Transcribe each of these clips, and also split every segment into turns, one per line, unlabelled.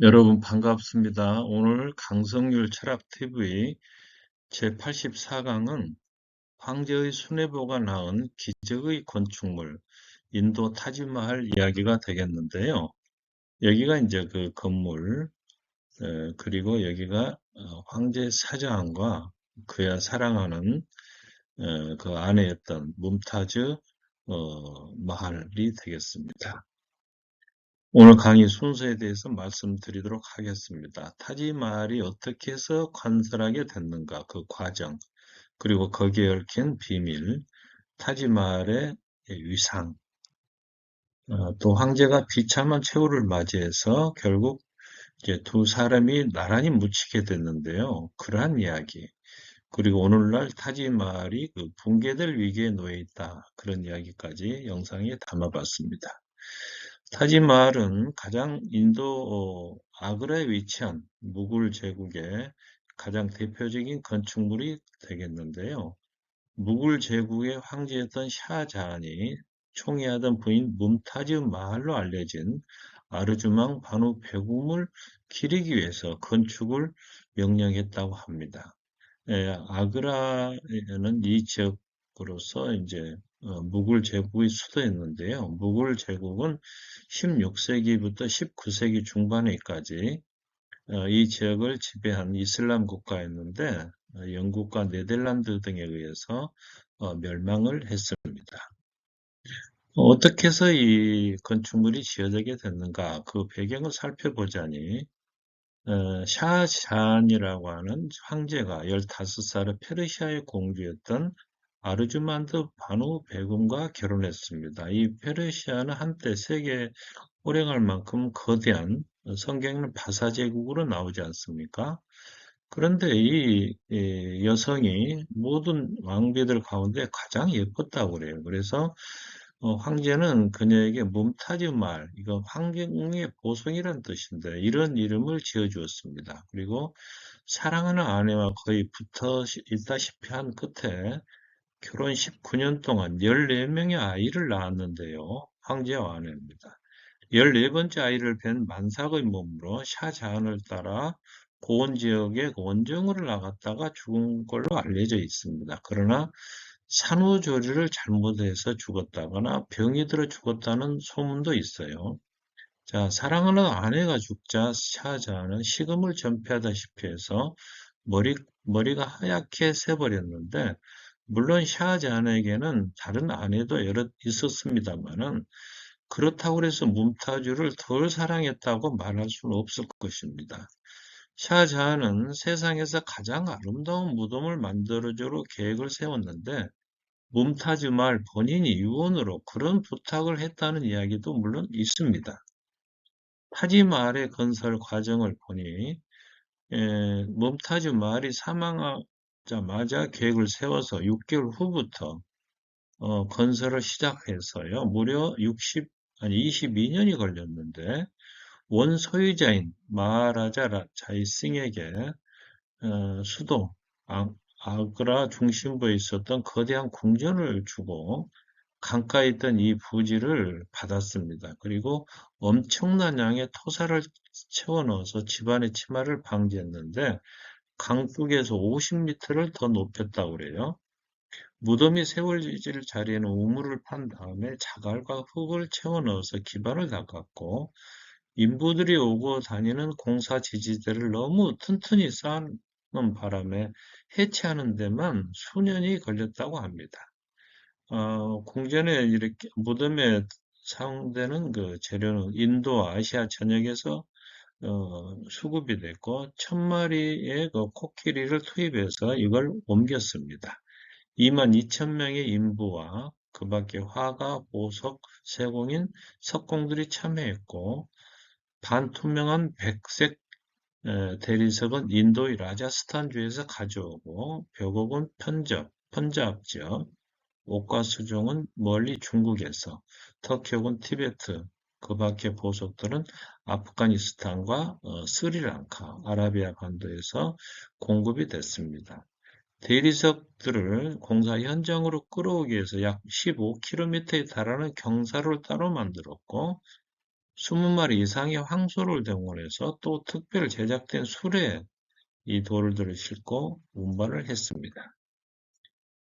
여러분 반갑습니다. 오늘 강성률 철학TV 제84강은 황제의 수뇌보가 낳은 기적의 건축물 인도 타지마할 이야기가 되겠는데요. 여기가 이제 그 건물 그리고 여기가 어, 황제 사자한과 그야 사랑하는 그 아내였던 뭄타즈 어, 마할이 되겠습니다. 오늘 강의 순서에 대해서 말씀드리도록 하겠습니다. 타지마할이 어떻게 해서 건설하게 됐는가 그 과정 그리고 거기에 얽힌 비밀 타지마할의 위상 어, 또 황제가 비참한 최후를 맞이해서 결국 이제 두 사람이 나란히 묻히게 됐는데요. 그러한 이야기 그리고 오늘날 타지마할이 그 붕괴될 위기에 놓여 있다 그런 이야기까지 영상에 담아봤습니다. 타지마할은 가장 인도 어, 아그라에 위치한 무굴 제국의 가장 대표적인 건축물이 되겠는데요. 무굴 제국의 황제였던 샤자한이 총애하던 부인 문타즈 마할로 알려진 아르주망 반우 배움을 기리기 위해서 건축을 명령했다고 합니다. 예, 아그라에는 이 지역으로서 이제 어, 무굴 제국의 수도였는데요. 무굴 제국은 16세기부터 19세기 중반에까지 어, 이 지역을 지배한 이슬람 국가였는데 어, 영국과 네덜란드 등에 의해서 멸망을 했습니다. 어떻게 해서 이 건축물이 지어지게 됐는가 그 배경을 살펴보자니 샤잔이라고 하는 황제가 15살의 페르시아의 공주였던 아르주만드 바누 베금과 결혼했습니다. 이 페르시아는 한때 세계 호령할 만큼 거대한 성경은 바사 제국으로 나오지 않습니까? 그런데 이 여성이 모든 왕비들 가운데 가장 예뻤다고 그래요. 그래서 어, 황제는 그녀에게 뭄타즈 말, 이거 황경의 보송이란 뜻인데 이런 이름을 지어주었습니다. 그리고 사랑하는 아내와 거의 붙어 있다시피 한 끝에 결혼 19년 동안 14명의 아이를 낳았는데요. 황제와 아내입니다. 14번째 아이를 뵌 만삭의 몸으로 샤자한을 따라 고원 지역에 원정으로 나갔다가 죽은 걸로 알려져 있습니다. 그러나 산후조리를 잘못해서 죽었다거나 병이 들어 죽었다는 소문도 있어요. 자, 사랑하는 아내가 죽자 샤자는 식음을 전폐하다시피 해서 머리, 머리가 하얗게 새버렸는데 물론 샤자한에게는 다른 아내도 여러 있었습니다만은 그렇다고 해서 뭄타주를 덜 사랑했다고 말할 수는 없을 것입니다. 샤자한은 세상에서 가장 아름다운 무덤을 만들어주로 계획을 세웠는데 뭄타즈 말 본인이 유언으로 그런 부탁을 했다는 이야기도 물론 있습니다. 타지마을의 건설 과정을 보니 에, 뭄타즈 마을이 사망, 자마자 계획을 세워서 6개월 후부터 어, 건설을 시작해서요. 무려 60 아니 22년이 걸렸는데 원 소유자인 마하라자 자이싱에게 어, 수도 아, 아그라 중심부에 있었던 거대한 궁전을 주고 강가에 있던 이 부지를 받았습니다. 그리고 엄청난 양의 토사를 채워 넣어서 집안의 침하를 방지했는데 강둑에서 50m를 더 높였다고 그래요. 무덤이 세월질 자리에는 우물을 판 다음에 자갈과 흙을 채워 넣어서 기반을 닦았고 인부들이 오고 다니는 공사 지지대를 너무 튼튼히 쌓는 바람에 해체하는 데만 수년이 걸렸다고 합니다. 어, 궁전에 이렇게 무덤에 사용되는 그 재료는 인도 아시아 전역에서 어, 수급이 됐고 천 마리의 그 코끼리를 투입해서 이걸 옮겼습니다. 2만 2천 명의 인부와 그 밖에 화가, 보석, 세공인, 석공들이 참여했고 반투명한 백색 대리석은 인도의 라자스탄주에서 가져오고 벽옥은 편접, 편잡 지역, 옷과 수종은 멀리 중국에서, 터키옥은 티베트, 그 밖의 보석들은 아프가니스탄과 어, 스리랑카, 아라비아 반도에서 공급이 됐습니다. 대리석들을 공사 현장으로 끌어오기 위해서 약 15km에 달하는 경사를 따로 만들었고 20마리 이상의 황소를 동원해서 또 특별 제작된 수레에 이 돌들을 싣고 운반을 했습니다.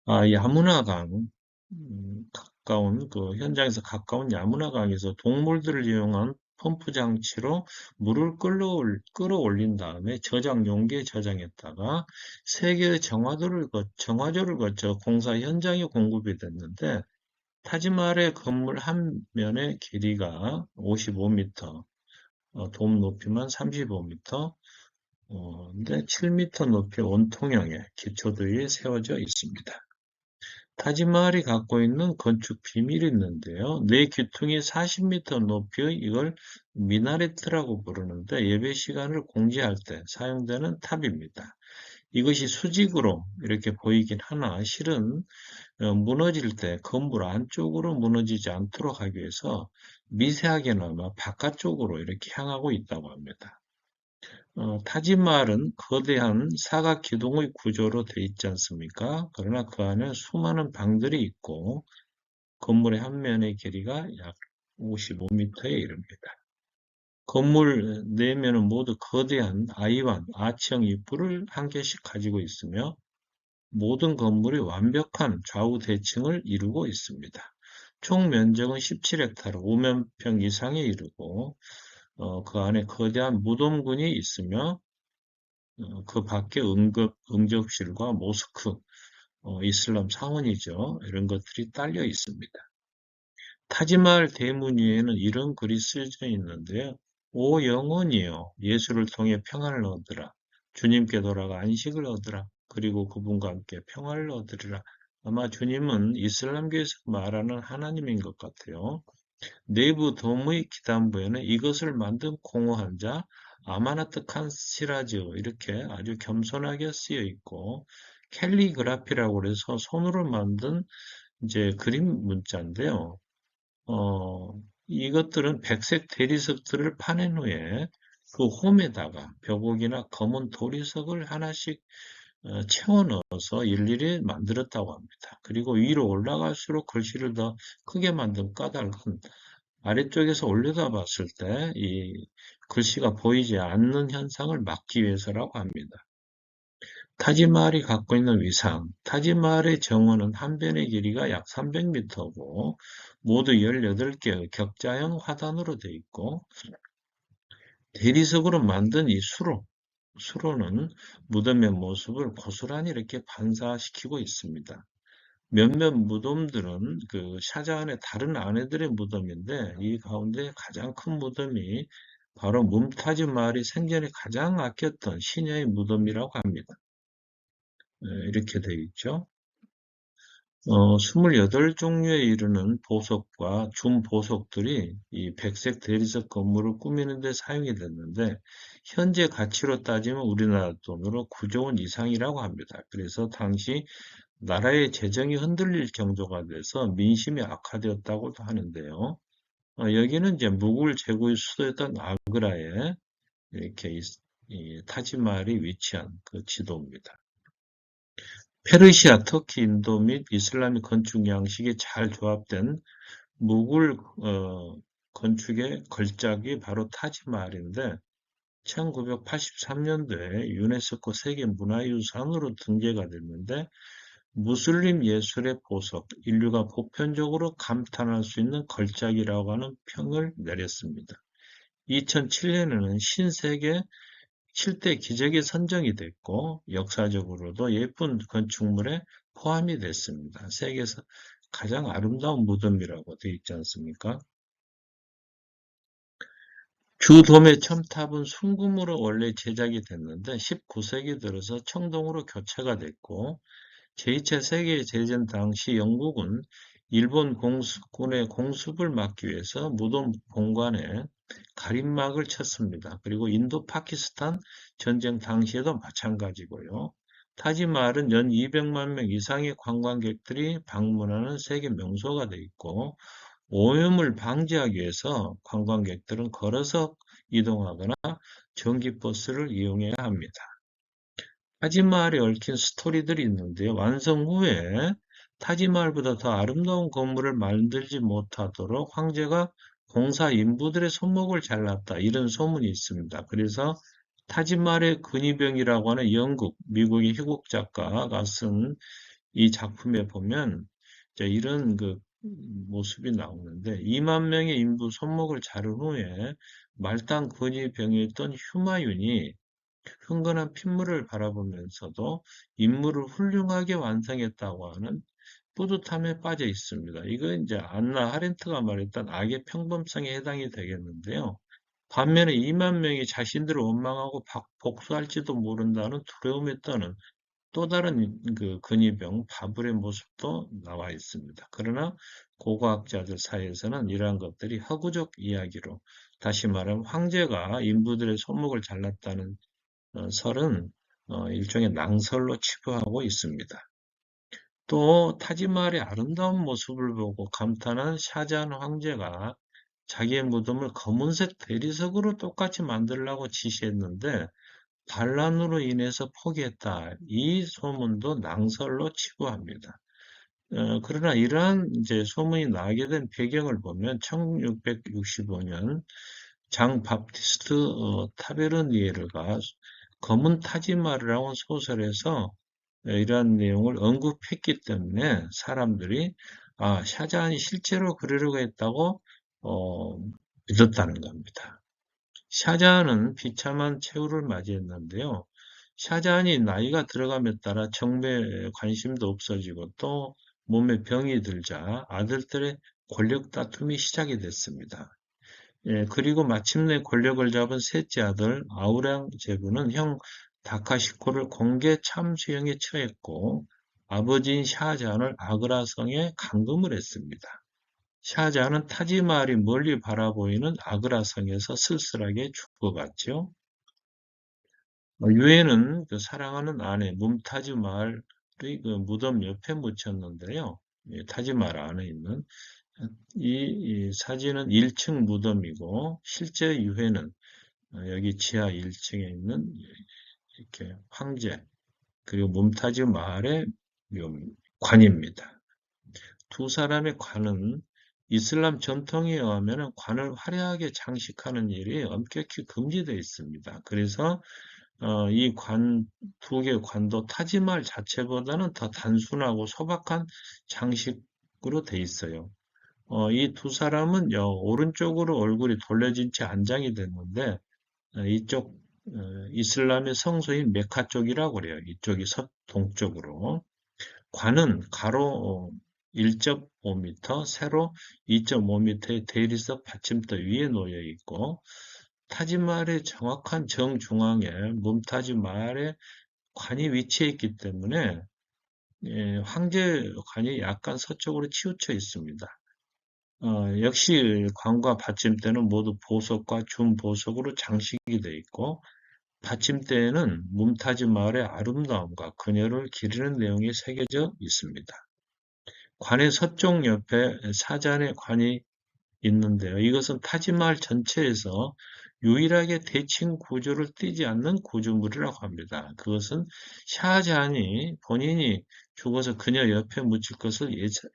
아, 야무나강, 음, 가까운, 그 현장에서 가까운 야무나 강에서 동물들을 이용한 펌프 장치로 물을 끌어올, 끌어올린 다음에 저장 용기에 저장했다가 세 개의 정화조를, 거, 정화조를 거쳐 공사 현장에 공급이 됐는데 타지마할의 건물 한 면의 길이가 55m, 어, 돔 높이만 35m, 어, 근데 7m 높이 원통형의 기초들이 세워져 있습니다. 타지마할이 갖고 있는 건축 비밀이 있는데요. 네 귀퉁이 40m 높이의 이걸 미나레트라고 부르는데 예배 시간을 공지할 때 사용되는 탑입니다. 이것이 수직으로 이렇게 보이긴 하나 실은 어, 무너질 때 건물 안쪽으로 무너지지 않도록 하기 위해서 미세하게나마 바깥쪽으로 이렇게 향하고 있다고 합니다. 어, 타지마할은 거대한 사각 기둥의 구조로 되어 있지 않습니까? 그러나 그 안에 수많은 방들이 있고 건물의 한 면의 길이가 약 55m에 이릅니다. 건물 내면은 모두 거대한 아이완, 아치형 입구를 한 개씩 가지고 있으며 모든 건물이 완벽한 좌우 대칭을 이루고 있습니다. 총 면적은 17헥타르, 5면평 이상에 이르고 어, 그 안에 거대한 무덤군이 있으며 어, 그 밖에 응급, 응접실과 모스크, 어, 이슬람 사원이죠. 이런 것들이 딸려 있습니다. 타지마할 대문 위에는 이런 글이 쓰여져 있는데요. 오 영혼이여 예수를 통해 평안을 얻으라. 주님께 돌아가 안식을 얻으라. 그리고 그분과 함께 평화를 얻으리라. 아마 주님은 이슬람교에서 말하는 하나님인 것 같아요. 내부 도무의 기단부에는 이것을 만든 공허한 자, 아마나트 칸 시라즈 이렇게 아주 겸손하게 쓰여 있고 캘리그라피라고 해서 손으로 만든 이제 그림 문자인데요. 어, 이것들은 백색 대리석들을 파낸 후에 그 홈에다가 벽옥이나 검은 도리석을 하나씩 어, 채워 넣어서 일일이 만들었다고 합니다. 그리고 위로 올라갈수록 글씨를 더 크게 만든 까닭은 아래쪽에서 올려다 봤을 때 이 글씨가 보이지 않는 현상을 막기 위해서라고 합니다. 타지마할이 갖고 있는 위상, 타지마할의 정원은 한 변의 길이가 약 300m고 모두 18개의 격자형 화단으로 되어 있고 대리석으로 만든 이 수로, 수로는 무덤의 모습을 고스란히 이렇게 반사시키고 있습니다. 몇몇 무덤들은 그 샤자한의 다른 아내들의 무덤인데 이 가운데 가장 큰 무덤이 바로 뭄타즈 마을이 생전에 가장 아꼈던 시녀의 무덤이라고 합니다. 네, 이렇게 되어 있죠. 어, 28종류에 이르는 보석과 준보석들이 이 백색 대리석 건물을 꾸미는 데 사용이 됐는데 현재 가치로 따지면 우리나라 돈으로 9조 원 이상이라고 합니다. 그래서 당시 나라의 재정이 흔들릴 정도가 돼서 민심이 악화되었다고도 하는데요. 어, 여기는 이제 무굴 제국의 수도였던 아그라에 이렇게 이, 이 타지마할이 위치한 그 지도입니다. 페르시아, 터키, 인도 및 이슬람의 건축 양식이 잘 조합된 무굴 어, 건축의 걸작이 바로 타지마할인데 1983년도에 유네스코 세계문화유산으로 등재가 됐는데 무슬림 예술의 보석, 인류가 보편적으로 감탄할 수 있는 걸작이라고 하는 평을 내렸습니다. 2007년에는 신세계 7대 기적이 선정이 됐고 역사적으로도 예쁜 건축물에 포함이 됐습니다. 세계에서 가장 아름다운 무덤이라고 되어 있지 않습니까? 주돔의 첨탑은 순금으로 원래 제작이 됐는데 19세기 들어서 청동으로 교체가 됐고 제2차 세계대전 당시 영국은 일본 공수군의 공습을 막기 위해서 무덤 공간에 가림막을 쳤습니다. 그리고 인도 파키스탄 전쟁 당시에도 마찬가지고요. 타지마할은 연 200만 명 이상의 관광객들이 방문하는 세계 명소가 되어 있고 오염을 방지하기 위해서 관광객들은 걸어서 이동하거나 전기버스를 이용해야 합니다. 타지마할에 얽힌 스토리들이 있는데요. 완성 후에 타지마할보다 더 아름다운 건물을 만들지 못하도록 황제가 공사 인부들의 손목을 잘랐다. 이런 소문이 있습니다. 그래서 타지말의 근위병이라고 하는 영국, 미국의 희곡 작가가 쓴 이 작품에 보면 이런 그 모습이 나오는데 2만 명의 인부 손목을 자른 후에 말단 근위병에 있던 휴마윤이 흥건한 핏물을 바라보면서도 임무를 훌륭하게 완성했다고 하는 뿌듯함에 빠져 있습니다. 이거 이제 안나 하렌트가 말했던 악의 평범성에 해당이 되겠는데요. 반면에 2만 명이 자신들을 원망하고 복수할지도 모른다는 두려움에 떠는 또 다른 그 근위병 바불의 모습도 나와 있습니다. 그러나 고고학자들 사이에서는 이러한 것들이 허구적 이야기로 다시 말하면 황제가 인부들의 손목을 잘랐다는 어, 설은 어, 일종의 낭설로 치부하고 있습니다. 또 타지마할의 아름다운 모습을 보고 감탄한 샤잔 황제가 자기의 무덤을 검은색 대리석으로 똑같이 만들라고 지시했는데 반란으로 인해서 포기했다. 이 소문도 낭설로 치부합니다. 어, 그러나 이러한 이제 소문이 나게 된 배경을 보면 1665년 장 밥티스트 어, 타베르니에르가 검은 타지마르라는 소설에서 이러한 내용을 언급했기 때문에 사람들이 아, 샤잔이 실제로 그러려고 했다고 어, 믿었다는 겁니다. 샤잔은 비참한 최후를 맞이했는데요. 샤잔이 나이가 들어감에 따라 정배에 관심도 없어지고 또 몸에 병이 들자 아들들의 권력 다툼이 시작이 됐습니다. 예, 그리고 마침내 권력을 잡은 셋째 아들 아우랑 제부는 형 다카시코를 공개 참수형에 처했고 아버지인 샤잔을 아그라성에 감금을 했습니다. 샤잔은 타지마할이 멀리 바라보이는 아그라성에서 쓸쓸하게 죽어갔죠. 유해는 그 사랑하는 아내 뭄타즈 마을의 그 무덤 옆에 묻혔는데요. 타지마할 안에 있는 이, 이 사진은 1층 무덤이고 실제 유해는 여기 지하 1층에 있는 이렇게 황제 그리고 뭄타즈 마을의 관입니다. 두 사람의 관은 이슬람 전통에 의하면 관을 화려하게 장식하는 일이 엄격히 금지되어 있습니다. 그래서 어, 이 관, 두 개의 관도 타지말 자체보다는 더 단순하고 소박한 장식으로 되어 있어요. 어, 이 두 사람은 요, 오른쪽으로 얼굴이 돌려진 채 안장이 됐는데 어, 이쪽 어, 이슬람의 성소인 메카 쪽이라고 그래요. 이쪽이 서동쪽으로. 관은 가로 1.5m, 세로 2.5m의 대리석 받침대 위에 놓여 있고 타지마할의 정확한 정중앙에 뭄타지 마할의 관이 위치해 있기 때문에 예, 황제 관이 약간 서쪽으로 치우쳐 있습니다. 어, 역시 관과 받침대는 모두 보석과 준보석으로 장식이 되어 있고 받침대에는 뭄타즈 마을의 아름다움과 그녀를 기리는 내용이 새겨져 있습니다. 관의 서쪽 옆에 사잔의 관이 있는데요. 이것은 타지마을 전체에서 유일하게 대칭 구조를 띄지 않는 구조물이라고 합니다. 그것은 샤잔이 본인이 죽어서 그녀 옆에 묻힐 것을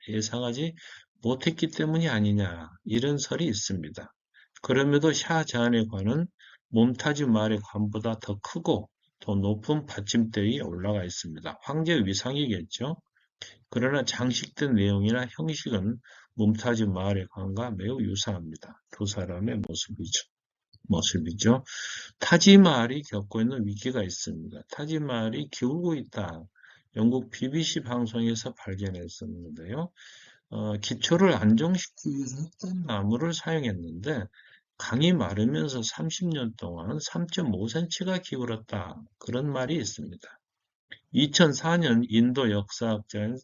예상하지 못했기 때문이 아니냐 이런 설이 있습니다. 그럼에도 샤잔의 관은 몬타즈 마을의 관보다 더 크고 더 높은 받침대 에 올라가 있습니다. 황제 위상이겠죠. 그러나 장식된 내용이나 형식은 몬타즈 마을의 관과 매우 유사합니다. 두 사람의 모습이죠. 모습이죠. 타지마을이 겪고 있는 위기가 있습니다. 타지마을이 기울고 있다. 영국 BBC 방송에서 발견했었는데요. 어, 기초를 안정시키기 위해서 흑단나무를 사용했는데 강이 마르면서 30년 동안 3.5cm가 기울었다. 그런 말이 있습니다. 2004년 인도 역사학자였던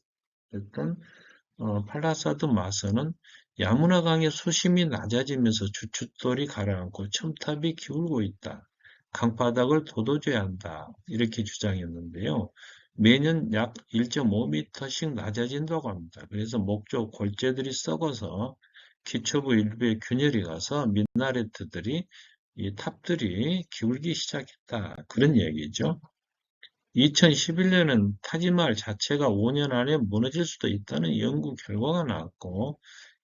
어, 팔라사드 마서는 야무나강의 수심이 낮아지면서 주춧돌이 가라앉고 첨탑이 기울고 있다. 강바닥을 돋워줘야 한다. 이렇게 주장했는데요. 매년 약 1.5m씩 낮아진다고 합니다. 그래서 목조 골재들이 썩어서 기초부 일부에 균열이 가서 민나레트들이 이 탑들이 기울기 시작했다. 그런 얘기죠. 2011년은 타지마할 자체가 5년 안에 무너질 수도 있다는 연구 결과가 나왔고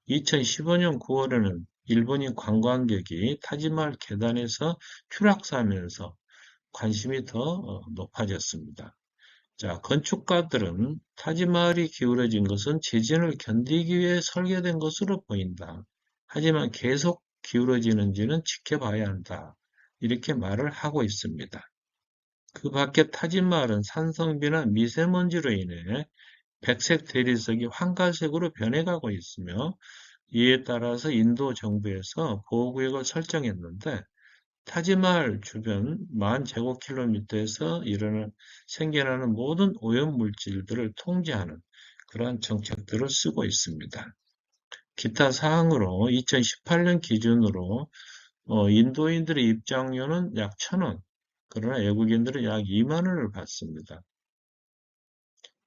2015년 9월에는 일본인 관광객이 타지마할 계단에서 추락사하면서 관심이 더 어, 높아졌습니다. 자, 건축가들은 타지마할이 기울어진 것은 지진을 견디기 위해 설계된 것으로 보인다. 하지만 계속 기울어지는지는 지켜봐야 한다. 이렇게 말을 하고 있습니다. 그 밖에 타지마할은 산성비나 미세먼지로 인해 백색 대리석이 황갈색으로 변해가고 있으며 이에 따라서 인도 정부에서 보호구역을 설정했는데 타지마할 주변 만 제곱킬로미터에서 일어나 생겨나는 모든 오염물질들을 통제하는 그러한 정책들을 쓰고 있습니다. 기타 사항으로 2018년 기준으로 어, 인도인들의 입장료는 약 1,000원, 그러나 외국인들은 약 2만 원을 받습니다.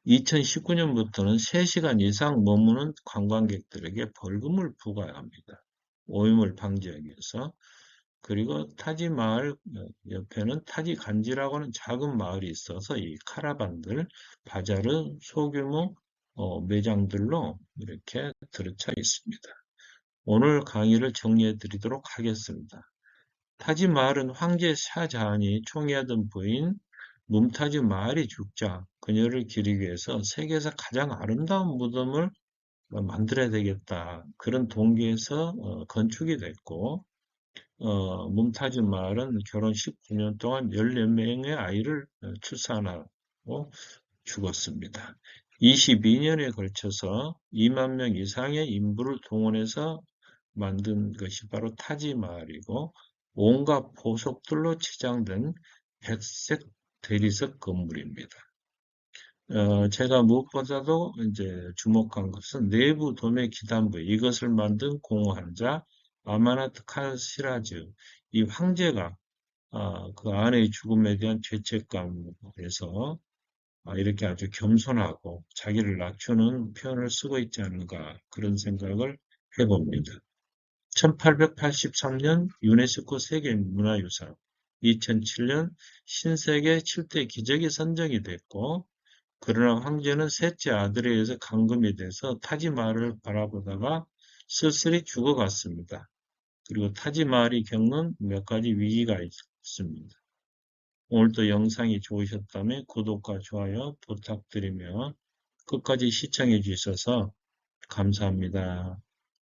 2019년부터는 3시간 이상 머무는 관광객들에게 벌금을 부과합니다. 오염을 방지하기 위해서. 그리고 타지 마을 옆에는 타지 간지라고 하는 작은 마을이 있어서 이 카라반들, 바자르, 소규모 어, 매장들로 이렇게 들어차 있습니다. 오늘 강의를 정리해 드리도록 하겠습니다. 타지 마을은 황제 샤자한이 총애하던 부인 뭄타즈 마을이 죽자 그녀를 기리기 위해서 세계에서 가장 아름다운 무덤을 만들어야 되겠다. 그런 동기에서 어, 건축이 됐고 어, 뭄타즈 마을은 결혼 19년 동안 14명의 아이를 어, 출산하고 죽었습니다. 22년에 걸쳐서 2만 명 이상의 인부를 동원해서 만든 것이 바로 타지 마을이고 온갖 보석들로 치장된 백색 대리석 건물입니다. 어, 제가 무엇보다도 이제 주목한 것은 내부 도매 기단부 이것을 만든 공환자 아마나트 칼 시라즈 이 황제가 아, 그 아내의 죽음에 대한 죄책감에서 아, 이렇게 아주 겸손하고 자기를 낮추는 표현을 쓰고 있지 않은가 그런 생각을 해봅니다. 1883년 유네스코 세계문화유산 2007년 신세계 7대 기적이 선정이 됐고 그러나 황제는 셋째 아들에 의해서 감금이 돼서 타지마을을 바라보다가 쓸쓸히 죽어갔습니다. 그리고 타지마을이 겪는 몇 가지 위기가 있습니다. 오늘도 영상이 좋으셨다면 구독과 좋아요 부탁드리며 끝까지 시청해 주셔서 감사합니다.